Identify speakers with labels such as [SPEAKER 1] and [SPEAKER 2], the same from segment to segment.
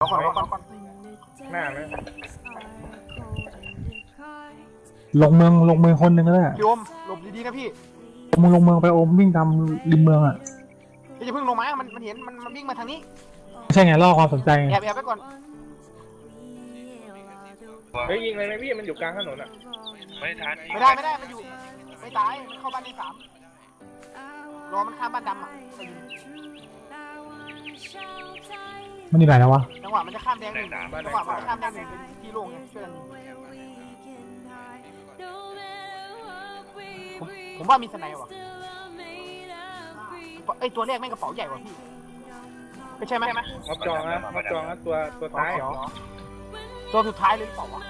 [SPEAKER 1] ก่อนรอก่อนก่อน
[SPEAKER 2] หน้าเลย
[SPEAKER 3] ลงเมืองลงเมืองคนหนึ่งก็ได้
[SPEAKER 1] พี่โอมหลบดีๆนะพี่
[SPEAKER 3] มึงลงเมืองไปโอมวิ่งตามริมเมืองอะ
[SPEAKER 1] พี่จะเพิ่งลงมามันมันเห็นมันมันวิ่งมาทางนี้
[SPEAKER 3] ไม่ใช่ไงล่อความสนใจไง
[SPEAKER 1] แอบแอบไปก่อน
[SPEAKER 2] เฮ้ยยิงเลยไหมพี่มันอยู่กลางถนนอะ
[SPEAKER 4] ไม่ทัน
[SPEAKER 1] ไม่ได้ไม่ได้มันอยู่ไม่ตายมันเข้าบ้านที่สามรอมันข้ามบ้านดำอะ
[SPEAKER 3] มันอยู่ไหนแล้ววะ
[SPEAKER 1] จังหวะมันจะข้ามแดงหนึ่งจังหวะมันจะข้ามแดงหนึ่งเป็นที่โล่งไงเพื่อนผมผมว่ามีสไนด์ว่ะไอยตัวแรกแม่งกระเป๋าใหญ่กว่าพี่ไม่ใช่ไหม
[SPEAKER 2] ม็อบจองนะม็อบจองนะตัวตัวท้าย
[SPEAKER 1] เขียวตัวสุดท้ายเลยหรือเปล่าวะ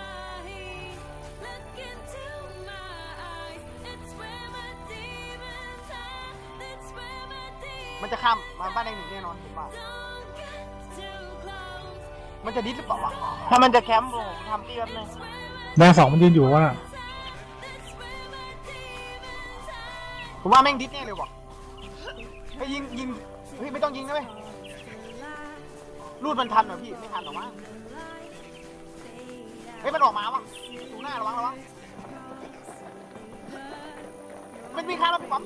[SPEAKER 1] มันจะข้ามมาบ้านแดงหนึ่งแน่นอนผมว่ามันจะดิสหรือเปล่าวะถ้ามันจะแคมป์ผมทำเตี้ยนเลย
[SPEAKER 3] แดงสองมันยืนอยู่ว่า
[SPEAKER 1] ผมว่าแม่งดิสแน่เลยว่ะเฮ้ยยิงยิงเฮ้ยไม่ต้องยิงนะเว้ยรูดมันทันเหรอพี่ไม่ทันหรอกมั้งเฮ้ยมันออกมาว่ะดูหน้าระวังระวังมันมีข้างแล้วพี่ป๊อม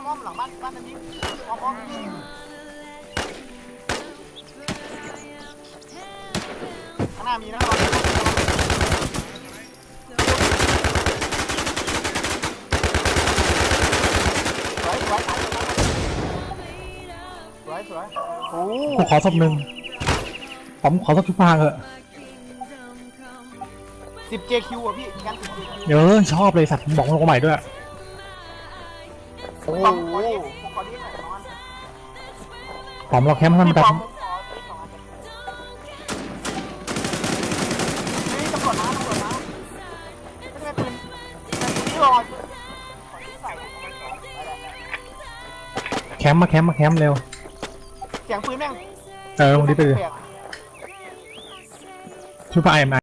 [SPEAKER 1] มอ้อมหลังบ้านบ้านนั้นยิงอ้อมอ้อมข้างหน้ามีนะระวังสวยสวยสวยสวยโอ้
[SPEAKER 3] กูขอศพหนึ่งผมขอศพทุกพางเถอะ
[SPEAKER 1] สิบเจคิวอะพี่แกนสิบเจคิว
[SPEAKER 3] เดี๋ยวชอบเลยสัตว์บอกลงใหม่ด้วย
[SPEAKER 1] โอ้โหผมขอเรียกหน่อยน้อง
[SPEAKER 3] ผมเราแคมป์ให้มัน
[SPEAKER 1] พี่
[SPEAKER 3] แบ
[SPEAKER 1] ป
[SPEAKER 3] บ
[SPEAKER 1] อมผมขอเรียกสองอันเฮ้ยตำรวจมาตำรวจมาไม่ได้ปืนนี่รอ
[SPEAKER 3] แคมป์มาแคมป์มาแคมป์เร็ว
[SPEAKER 1] เสียงปืนแม่ง
[SPEAKER 3] เออลงดิไปเลย
[SPEAKER 1] แปลก
[SPEAKER 3] ช่วยพาไอ้มา